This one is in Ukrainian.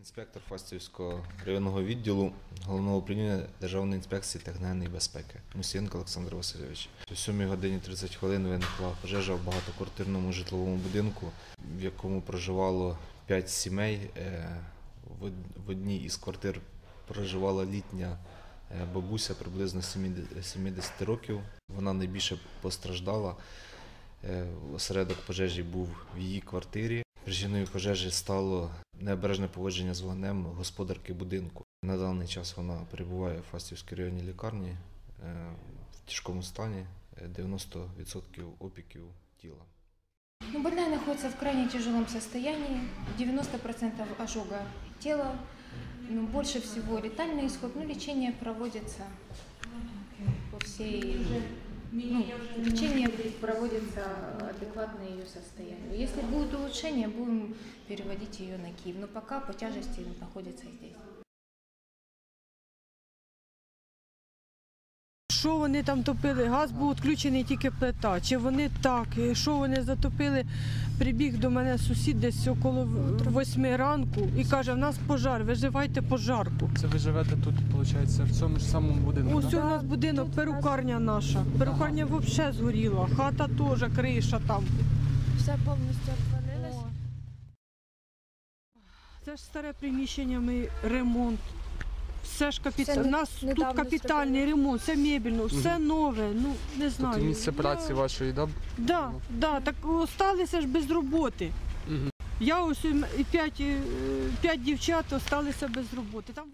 Інспектор Фастівського районного відділу головного управління Державної інспекції техногенної безпеки Мусієнко Олександр Васильович. О 7 годині 30 хвилин виникла пожежа в багатоквартирному житловому будинку, в якому проживало 5 сімей. Е, В одній із квартир проживала літня е, бабуся приблизно 70 70 років. Вона найбільше постраждала. Е, Осередок пожежі був в її квартирі. Причиною пожежі стало необережне поводження з вогнем господарки будинку. На даний час вона перебуває в Фастівській районній лікарні е, в тяжкому стані, е, 90% опіків тіла. Ну, больная находится в крайне тяжелом состоянии, 90% ожога тела, ну, больше всего летальный исход, ну, лечение проводится по всей, ну, лечение проводится адекватное ее состоянию. Если будет улучшение, будем переводить ее на Киев, но пока по тяжести находится здесь. Що вони там топили? Газ був відключений тільки плита. Чи вони так? І Що вони затопили? Прибіг до мене сусід десь около восьми ранку і каже: в нас пожар, виживайте пожарку. Це ви живете тут, виходить, в цьому ж самому будинку. Ось да? у нас будинок, перукарня наша. Перукарня взагалі згоріла, хата теж, криша там. Все повністю обвалилось. Це ж старе приміщення, ми ремонт. Все ж капіта... Все не- нас тут недавно капітальний ремонт, все мебельно, все нове. Ну не знаю. Тут місце праці Я- вашої, да? Да, да, так осталися ж без роботи. Мгм. Я ось і і п'ять, е, п'ять дівчат осталися без роботи. Там